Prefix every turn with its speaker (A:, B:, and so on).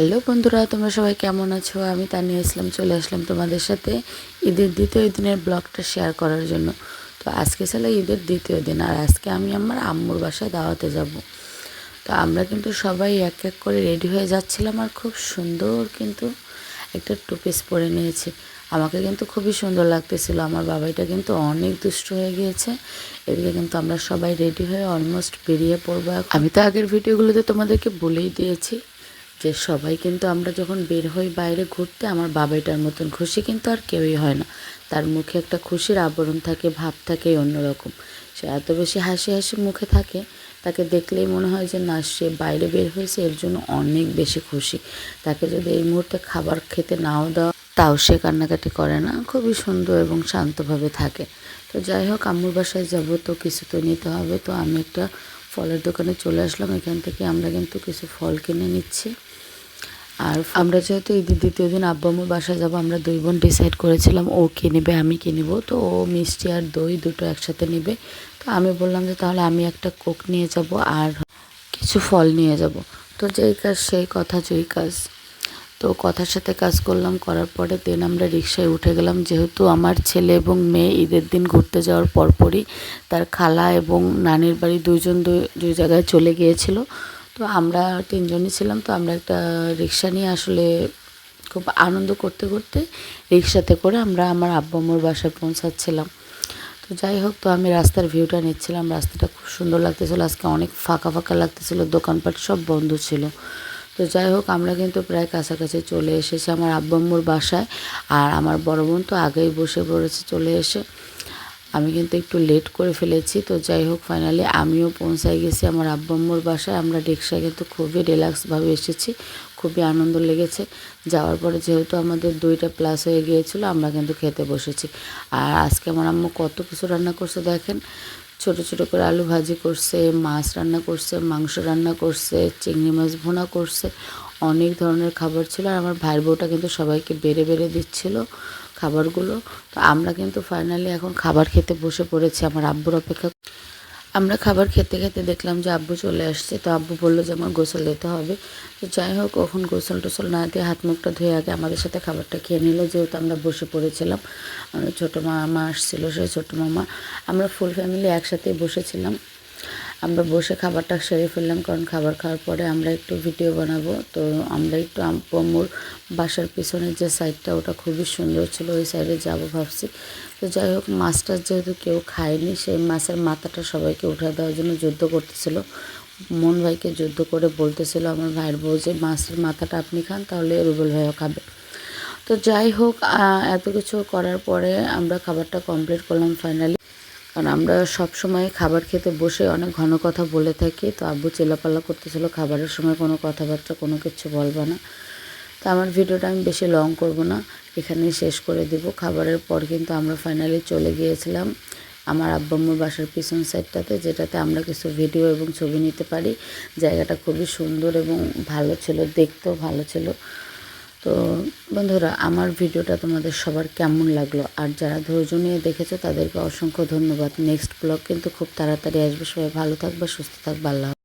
A: Hello বন্ধুরা, তোমরা সবাই কেমন আছো? আমি তানিয়া ইসলাম, চলে আসলাম তোমাদের সাথে ঈদের দ্বিতীয় দিনের ব্লগটা শেয়ার করার জন্য। তো আজকে ছিল ঈদের দ্বিতীয় দিন আর আজকে আমি আমার আম্মুর বাসায় দাওয়াতে যাব। তো আমরা কিন্তু সবাই এক এক করে রেডি হয়ে যাচ্ছিলাম আর খুব সুন্দর কিন্তু একটা টু পিস পরে নিয়েছি। আমাকে কিন্তু খুবই সুন্দর লাগতেছিল। আমার বাবাইটা কিন্তু অনেক দুষ্ট হয়ে গিয়েছে। এদিকে কিন্তু আমরা সবাই রেডি হয়ে অলমোস্ট বেরিয়ে পড়ব আমি তো আগের ভিডিওগুলোতে তোমাদেরকে বলেই দিয়েছি যে সবাই কিন্তু আমরা যখন বের হই বাইরে ঘুরতে, আমার বাবাইটার মতন খুশি কিন্তু আর কেউই হয় না। তার মুখে একটা খুশির আবরণ থাকে, ভাব থাকে অন্যরকম। সে এত বেশি হাসি হাসি মুখে থাকে, তাকে দেখলেই মনে হয় যে, না, সে বাইরে বের হয়েছে, এর জন্য অনেক বেশি খুশি। তাকে যদি এই মুহূর্তে খাবার খেতে নাও দেওয়া, তাও সে কান্নাকাটি করে না। খুবই সুন্দর এবং শান্তভাবে থাকে। তো যাই হোক, আম্মুর বাসায় যাব, তো কিছু তো নিতে হবে। তো আমি একটা ফলের দোকানে চলে আসলাম, এখান থেকে আমরা কিন্তু কিছু ফল কিনে নিচ্ছি। আর আমরা যেহেতু ঈদের দ্বিতীয় দিন আব্বা বাসায় যাব, আমরা দুই বোন ডিসাইড করেছিলাম ও কে নেবে, আমি কে নেব। তো ও মিষ্টি আর দই দুটো একসাথে নেবে। তো আমি বললাম যে তাহলে আমি একটা কোক নিয়ে যাব আর কিছু ফল নিয়ে যাব। তো যেই কাজ, সেই কথা, যেই কাজ। তো কথার সাথে কাজ করলাম, করার পরে দেন আমরা রিক্সায় উঠে গেলাম। যেহেতু আমার ছেলে এবং মেয়ে ঈদের দিন ঘুরতে যাওয়ার পরপরই তার খালা এবং নানির বাড়ি দুইজন দুই দুই জায়গায় চলে গিয়েছিল। তো আমরা তিনজনই ছিলাম, তো আমরা একটা রিক্সা নিয়ে আসলে খুব আনন্দ করতে করতে রিক্সাতে করে আমরা আমার আব্বু বাসায় পৌঁছাচ্ছিলাম। তো যাই হোক, তো আমি রাস্তার ভিউটা নিচ্ছিলাম। রাস্তাটা খুব সুন্দর লাগতেছিল। আজকে অনেক ফাঁকা ফাঁকা লাগতেছিল। দোকানপাট সব বন্ধ ছিল। তো যাই হোক, আমরা কিন্তু প্রায় কাছাকাছি চলে এসেছি আমার আব্বু আম্মুর বাসায়। আর আমার বড় বোন তো আগেই বসে পড়েছে চলে এসে। আমি কিন্তু একটু লেট করে ফেলেছি। তো যাই হোক ফাইনালি আমিও পৌঁছায় গেছি আমার আব্বু আম্মুর বাসায়। আমরা রিক্সায় কিন্তু খুবই রিল্যাক্সভাবে এসেছি। খুবই আনন্দ লেগেছে। যাওয়ার পরে যেহেতু আমাদের দুইটা প্লাস হয়ে গিয়েছিল, আমরা কিন্তু খেতে বসেছি। আর আজকে আমার আম্মু কত কিছু রান্না করছে দেখেন। ছোট ছোট করে আলু ভাজি করছে, মাছ রান্না করছে, মাংস রান্না করছে, চিংড়ি মাছ ভোনা করছে, অনেক ধরনের খাবার ছিল। আর আমার ভাইয়ের বউটা কিন্তু সবাইকে বেড়ে বেড়ে দিচ্ছিল খাবারগুলো। তো আমরা কিন্তু ফাইনালি এখন খাবার খেতে বসে পড়েছি। আমার আব্বুর অপেক্ষা আমরা খাবার খেতে খেতে দেখলাম যে আব্বু চলে আসছে, তো আব্বু বলল যে আমার গোসল দিতে হবে। তো যাই হোক, ওখন গোসল টোসল না দিয়ে হাত মুখটা ধুয়ে আগে আমাদের সাথে খাবারটা খেয়ে নিল, যেহেতু আমরা বসে পড়েছিলাম। আমার ছোটো মামা আসছিল, সেই ছোটো মামা। আমরা ফুল ফ্যামিলি একসাথেই বসেছিলাম। আমরা বসে খাবারটা সেরে ফেললাম, কারণ খাবার খাওয়ার পরে আমরা একটু ভিডিও বানাবো। তো আমরা একটু আম্মুর বাসার পিছনের যে সাইডটা ওটা খুবই সুন্দর ছিল, ওই সাইডে যাব ভাবছি। তো যাই হোক, মাছটা যেহেতু কেউ খায়নি, সেই মাছের মাথাটা সবাইকে উঠে দেওয়ার জন্য যুদ্ধ করতেছিল। মন ভাইকে যুদ্ধ করে বলতেছিল, আমার ভাইয়ের বউ যে মাছের মাথাটা আপনি খান, তাহলে রুবেল ভাইও খাবে। তো যাই হোক এত কিছু করার পরে আমরা খাবারটা কমপ্লিট করলাম ফাইনালি কারণ আমরা সব সময় খাবার খেতে বসে অনেক ঘন কথা বলে থাকি, তো আব্বু চেলাপালা করতেছিল, খাবারের সময় কোনো কথাবার্তা, কোনো কিছু বলবে না। তো আমার ভিডিওটা আমি বেশি লং করব না, এখানেই শেষ করে দেব। খাবারের পর কিন্তু আমরা ফাইনালি চলে গিয়েছিলাম আমার আব্বাম্মুর বাসার পিছন সাইডটাতে যেটাতে আমরা কিছু ভিডিও এবং ছবি নিতে পারি। জায়গাটা খুবই সুন্দর এবং ভালো ছিল, দেখতেও ভালো ছিল। তো বন্ধুরা, আমার ভিডিওটা তোমাদের সবার কেমন লাগল? আর যারা ধৈর্য নিয়ে দেখেছ, তাদেরকে অসংখ্য ধন্যবাদ। নেক্সট ব্লগ কিন্তু খুব তাড়াতাড়ি আসবে। সবাই ভালো থাকবে, সুস্থ থাকবে। আল্লাহ